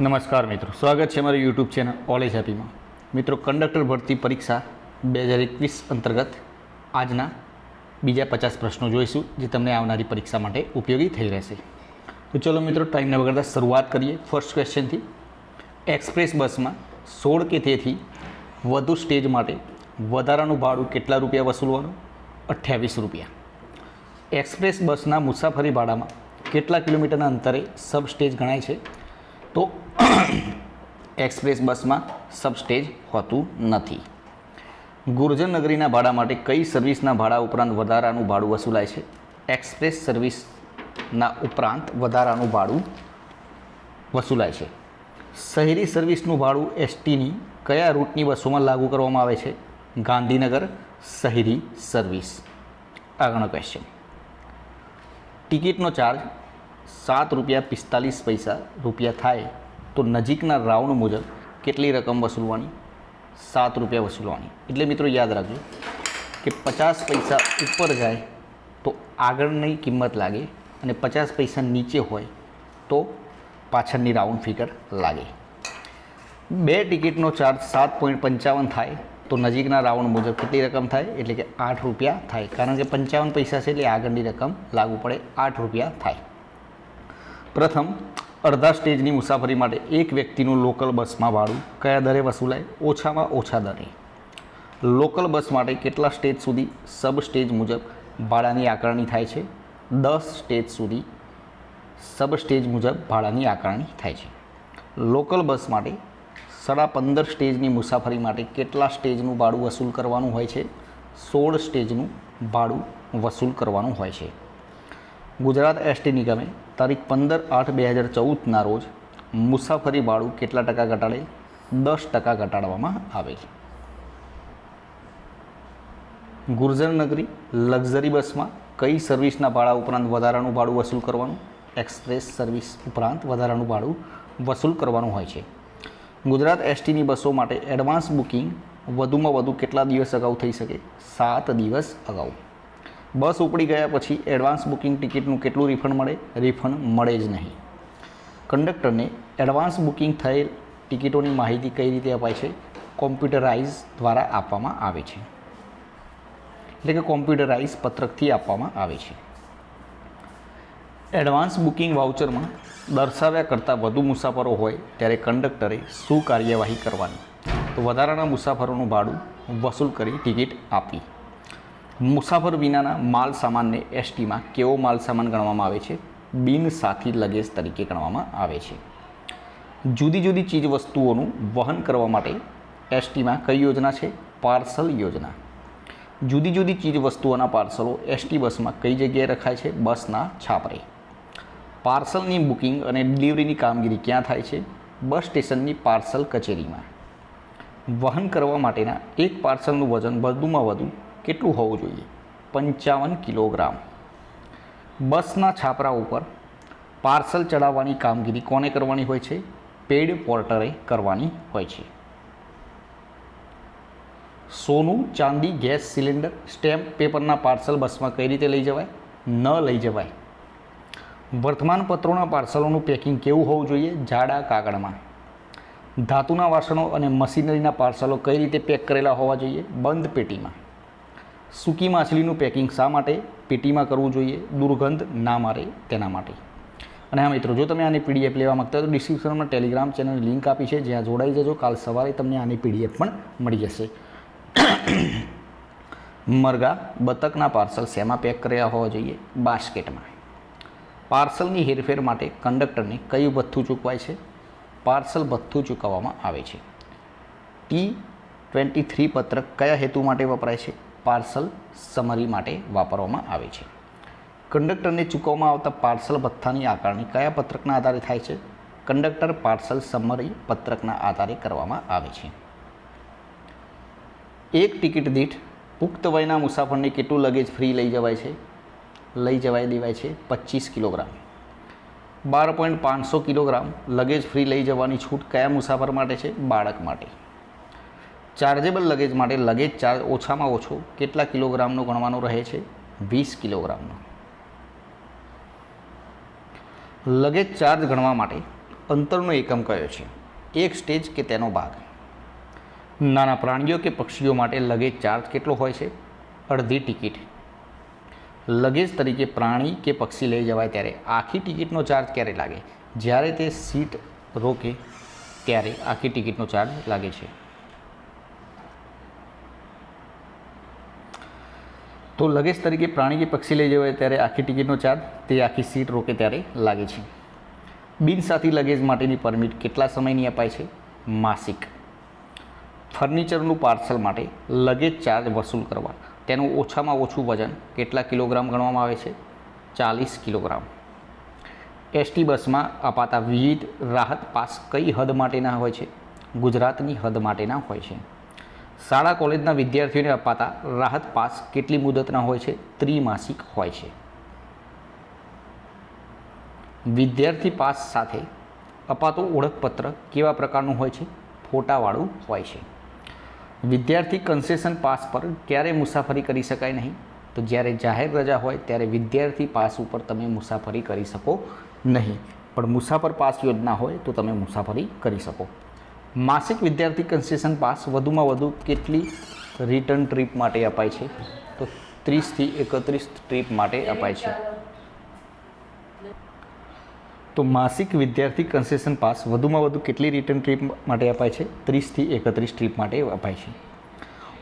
નમસ્કાર મિત્રો. સ્વાગત છે મારી યુટ્યુબ ચેનલ ઓલેજ હેપીમાં મિત્રો કંડક્ટર ભરતી પરીક્ષા બે હજાર એકવીસ અંતર્ગત આજના બીજા પચાસ પ્રશ્નો જોઈશું, જે તમને આવનારી પરીક્ષા માટે ઉપયોગી થઈ રહેશે. તો ચલો મિત્રો ટાઈમને વગરતા શરૂઆત કરીએ ફર્સ્ટ ક્વેશ્ચનથી એક્સપ્રેસ બસમાં સોળ કે તેથી વધુ સ્ટેજ માટે વધારાનું ભાડું કેટલા રૂપિયા વસૂલવાનું? અઠ્યાવીસ રૂપિયા. એક્સપ્રેસ બસના મુસાફરી ભાડામાં કેટલા કિલોમીટરના અંતરે સબ સ્ટેજ ગણાય છે? તો એક્સપ્રેસ બસમાં સબ સ્ટેજ હોતું નથી. ગુર્જર નગરીના ભાડા માટે કઈ સર્વિસના ભાડા ઉપરાંત વધારાનું ભાડું વસૂલાય છે? એક્સપ્રેસ સર્વિસના ઉપરાંત વધારાનું ભાડું વસૂલાય છે. શહેરી સર્વિસનું ભાડું એસટીની કયા રૂટની બસોમાં લાગુ કરવામાં આવે છે? ગાંધીનગર શહેરી સર્વિસ. આગળનો ક્વેશ્ચન ટિકિટનો ચાર્જ સાત રૂપિયા પિસ્તાલીસ પૈસા રૂપિયા થાય તો નજીકના રાઉન્ડ મુજબ કેટલી રકમ વસૂલવાની? સાત રૂપિયા વસૂલવાની. એટલે મિત્રો યાદ રાખજો કે પચાસ પૈસા ઉપર જાય તો આગળની કિંમત લાગે અને પચાસ પૈસા નીચે હોય તો પાછળની રાઉન્ડ ફિગર લાગે. બે ટિકિટનો ચાર્જ સાત પોઈન્ટ પંચાવન થાય તો નજીકના રાઉન્ડ મુજબ કેટલી રકમ થાય? એટલે કે આઠ રૂપિયા થાય. કારણ કે પંચાવન પૈસા છે એટલે આગળની રકમ લાગુ પડે આઠ રૂપિયા થાય. પ્રથમ, અડધા સ્ટેજની મુસાફરી માટે એક વ્યક્તિનું લોકલ બસમાં ભાડું કયા દરે વસૂલાય? ઓછામાં ઓછા દરે. લોકલ બસ માટે કેટલા સ્ટેજ સુધી સબ સ્ટેજ મુજબ ભાડાની આકારણી થાય છે? દસ સ્ટેજ સુધી સબ સ્ટેજ મુજબ ભાડાની આકારણી થાય છે. લોકલ બસ માટે સાડા પંદર સ્ટેજની મુસાફરી માટે કેટલા સ્ટેજનું ભાડું વસૂલ કરવાનું હોય છે? સોળ સ્ટેજનું ભાડું વસૂલ કરવાનું હોય છે. ગુજરાત એસટી નિગમે તારીખ પંદર આઠ બે હજાર ચૌદના રોજ મુસાફરી ભાડું કેટલા ટકા ઘટાડેલ? દસ ટકા ઘટાડવામાં આવેલ. ગુર્જરનગરી લક્ઝરી બસમાં કઈ સર્વિસના ભાડા ઉપરાંત વધારાનું ભાડું વસૂલ કરવાનું? એક્સપ્રેસ સર્વિસ ઉપરાંત વધારાનું ભાડું વસૂલ કરવાનું હોય છે. ગુજરાત એસટીની બસો માટે એડવાન્સ બુકિંગ વધુમાં વધુ કેટલા દિવસ અગાઉ થઈ શકે? સાત દિવસ અગાઉ. બસ ઉપડી ગયા પછી એડવાન્સ બુકિંગ ટિકિટનું કેટલું રિફંડ મળે? રિફંડ મળે જ નહીં. કંડક્ટરને એડવાન્સ બુકિંગ થયેલ ટિકિટોની માહિતી કઈ રીતે અપાય છે? કોમ્પ્યુટરાઇઝ દ્વારા આપવામાં આવે છે. એટલે કે કોમ્પ્યુટરાઇઝ પત્રકથી આપવામાં આવે છે. એડવાન્સ બુકિંગ વાઉચરમાં દર્શાવ્યા કરતાં વધુ મુસાફરો હોય ત્યારે કંડક્ટરે શું કાર્યવાહી કરવાની? તો વધારાના મુસાફરોનું ભાડું વસૂલ કરી ટિકિટ આપવી. મુસાફર વિનાના માલ સામાનને એસટીમાં કેવો માલ સામાન ગણવામાં આવે છે? બિન સાથી લગેજ તરીકે ગણવામાં આવે છે. જુદી જુદી ચીજ વસ્તુઓનું વહન કરવા માટે એસટીમાં કઈ યોજના છે? પાર્સલ યોજના. જુદી જુદી ચીજ વસ્તુઓના પાર્સલો એસટી બસમાં કઈ જગ્યાએ રખાય છે? બસના છાપરે. પાર્સલની બુકિંગ અને ડિલિવરીની કામગીરી ક્યાં થાય છે? બસ સ્ટેશનની પાર્સલ કચેરીમાં. વહન કરવા માટેના એક પાર્સલનું વજન વધુમાં વધુ કેટલું હોવું જોઈએ? પંચાવન કિલોગ્રામ. બસના છાપરા ઉપર પાર્સલ ચડાવવાની કામગીરી કોને કરવાની હોય છે? પેડ પોર્ટરે કરવાની હોય છે. સોનું, ચાંદી, ગેસ, સિલિન્ડર, સ્ટેમ્પ, પેપરના પાર્સલ બસમાં કઈ રીતે લઈ જવાય? ન લઈ જવાય. વર્તમાનપત્રોના પાર્સલોનું પેકિંગ કેવું હોવું જોઈએ? જાડા કાગળમાં. ધાતુના વાસણો અને મશીનરીના પાર્સલો કઈ રીતે પેક કરેલા હોવા જોઈએ? બંધ પેટીમાં. સૂકી માછલીનું પેકિંગ શા માટે? પેટીમાં કરવું જોઈએ, દુર્ગંધ ના મારે તેના માટે. અને હા મિત્રો, જો તમે આની પીડીએફ લેવા માગતા હોય તો ડિસ્ક્રિપ્શનમાં ટેલિગ્રામ ચેનલની લિંક આપી છે, જ્યાં જોડાઈ જજો. કાલ સવારે તમને આની પીડીએફ પણ મળી જશે. મરઘા બતકના પાર્સલ શેમાં પેક કર્યા હોવા જોઈએ? બાસ્કેટમાં. પાર્સલની હેરફેર માટે કંડક્ટરને કયું ભથ્થું ચૂકવાય છે? પાર્સલ ભથ્થું ચૂકવવામાં આવે છે. ટી ટ્વેન્ટી થ્રી પત્રક કયા હેતુ માટે વપરાય છે? પાર્સલ સમરી માટે વાપરવામાં આવે છે. કંડક્ટરને ચૂકવવામાં આવતા પાર્સલ ભથ્થાની આકારણી કયા પત્રકના આધારે થાય છે? કંડક્ટર પાર્સલ સમરી પત્રકના આધારે કરવામાં આવે છે. એક ટિકિટ દીઠ પુખ્ત વયના મુસાફરને કેટલું લગેજ ફ્રી લઈ જવાય છે? લઈ જવાય દેવાય છે પચીસ કિલોગ્રામ. બાર પોઈન્ટ પાંચસો કિલોગ્રામ લગેજ ફ્રી લઈ જવાની છૂટ કયા મુસાફર માટે છે? બાળક માટે. ચાર્જેબલ લગેજ માટે લગેજ ચાર્જ ઓછામાં ઓછો કેટલા કિલોગ્રામનો ગણવાનો રહે છે? વીસ કિલોગ્રામનો. લગેજ ચાર્જ ગણવા માટે અંતરનો એકમ કયો છે? એક સ્ટેજ કે તેનો ભાગ? નાના પ્રાણીઓ કે પક્ષીઓ માટે લગેજ ચાર્જ કેટલો હોય છે? અડધી ટિકિટ. લગેજ તરીકે પ્રાણી કે પક્ષી લઈ જવાય ત્યારે આખી ટિકિટનો ચાર્જ ક્યારે લાગે? જ્યારે તે સીટ રોકે ત્યારે આખી ટિકિટનો ચાર્જ લાગે છે. તો લગેજ તરીકે પ્રાણી કે પક્ષી લઈ જવાય ત્યારે આખી ટિકિટનો ચાર્જ તે આખી સીટ રોકે ત્યારે લાગે છે. બિનસાથી લગેજ માટેની પરમિટ કેટલા સમયની અપાય છે? માસિક. ફર્નિચરનું પાર્સલ માટે લગેજ ચાર્જ વસૂલ કરવા. તેનું ઓછામાં ઓછું વજન કેટલા કિલોગ્રામ ગણવામાં આવે છે? ચાલીસ કિલોગ્રામ. એસટી બસમાં અપાતા વિવિધ રાહત પાસ કઈ હદ માટેના હોય છે? ગુજરાતની હદ માટેના હોય છે. શાળા કોલેજના વિદ્યાર્થીઓને અપાતા રાહત પાસ કેટલી મુદતના હોય છે? ત્રિમાસિક હોય છે. વિદ્યાર્થી પાસ સાથે અપાતું ઓળખપત્ર કેવા પ્રકારનું હોય છે? ફોટાવાળું હોય છે. વિદ્યાર્થી કન્સેશન પાસ પર ક્યારે મુસાફરી કરી શકાય નહીં? તો જ્યારે જાહેર રજા હોય ત્યારે વિદ્યાર્થી પાસ ઉપર તમે મુસાફરી કરી શકો નહીં. પણ મુસાફર પાસ યોજના હોય તો તમે મુસાફરી કરી શકો. માસિક વિદ્યાર્થી કન્સેશન પાસ વધુમાં વધુ કેટલી રિટર્ન ટ્રીપ માટે અપાય છે? તો ત્રીસથી એકત્રીસ ટ્રીપ માટે અપાય છે. તો માસિક વિદ્યાર્થી કન્સેશન પાસ વધુમાં વધુ કેટલી રિટર્ન ટ્રીપ માટે અપાય છે? ત્રીસથી એકત્રીસ ટ્રીપ માટે અપાય છે.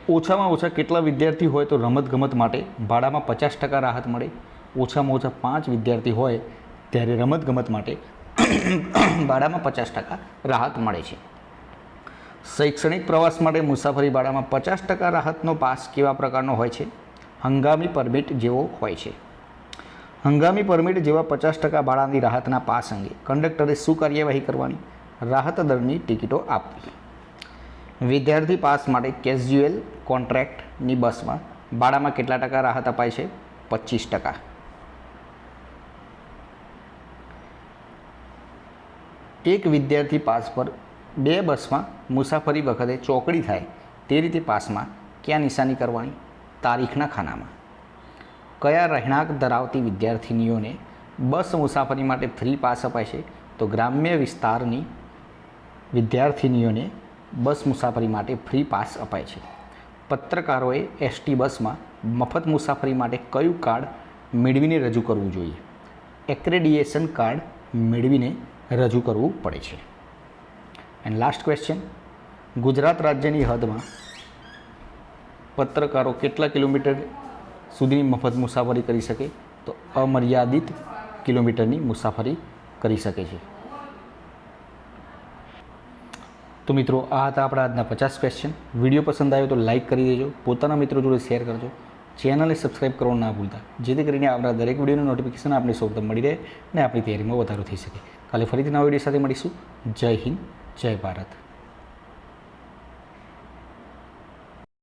ઓછામાં ઓછા કેટલા વિદ્યાર્થી હોય તો રમતગમત માટે ભાડામાં પચાસ ટકા રાહત મળે. ઓછામાં ઓછા પાંચ વિદ્યાર્થી હોય ત્યારે રમતગમત માટે ભાડામાં પચાસ ટકા રાહત મળે છે. શૈક્ષણિક પ્રવાસ માટે મુસાફરી ભાડામાં પચાસ ટકા રાહતનો પાસ કેવા પ્રકારનો હોય છે? હંગામી પરમિટ જેવો હોય છે. હંગામી પરમિટ જેવા પચાસ ટકા ભાડાની રાહતના પાસ અંગે કંડક્ટરે શું કાર્યવાહી કરવાની? રાહત દરની ટિકિટો આપવી. વિદ્યાર્થી પાસ માટે કેઝ્યુઅલ કોન્ટ્રાક્ટની બસમાં ભાડામાં કેટલા ટકા રાહત અપાય છે? પચીસ ટકા. એક વિદ્યાર્થી પાસ પર બે બસમાં મુસાફરી વખતે ચોકડી થાય તે રીતે પાસમાં ક્યાં નિશાની કરવાની? તારીખના ખાનામાં. કયા રહેણાંક ધરાવતી વિદ્યાર્થિનીઓને બસ મુસાફરી માટે ફ્રી પાસ અપાય છે? તો ગ્રામ્ય વિસ્તારની વિદ્યાર્થિનીઓને બસ મુસાફરી માટે ફ્રી પાસ અપાય છે. પત્રકારોએ એસટી બસમાં મફત મુસાફરી માટે કયું કાર્ડ મેળવીને રજૂ કરવું જોઈએ? એક્રેડિએશન કાર્ડ મેળવીને રજૂ કરવું પડે છે. એન્ડ લાસ્ટ ક્વેશ્ચન ગુજરાત રાજ્યની હદમાં પત્રકારો કેટલા કિલોમીટર સુધીની મફત મુસાફરી કરી શકે? તો અમર્યાદિત કિલોમીટરની મુસાફરી કરી શકે છે. તો મિત્રો, આ હતા આપણા આજના પચાસ ક્વેશ્ચન વીડિયો પસંદ આવ્યો તો લાઇક કરી દેજો. પોતાના મિત્રો જોડે શેર કરજો. ચેનલને સબસ્ક્રાઈબ કરવાનું ના ભૂલતા. જેથી કરીને આપણા દરેક વિડીયોનું નોટિફિકેશન આપણે સૌ મળી રહે અને આપણી તૈયારીમાં વધારો થઈ શકે. કાલે ફરીથી નવા વીડિયો સાથે મળીશું. જય હિન્દ. જય ભારત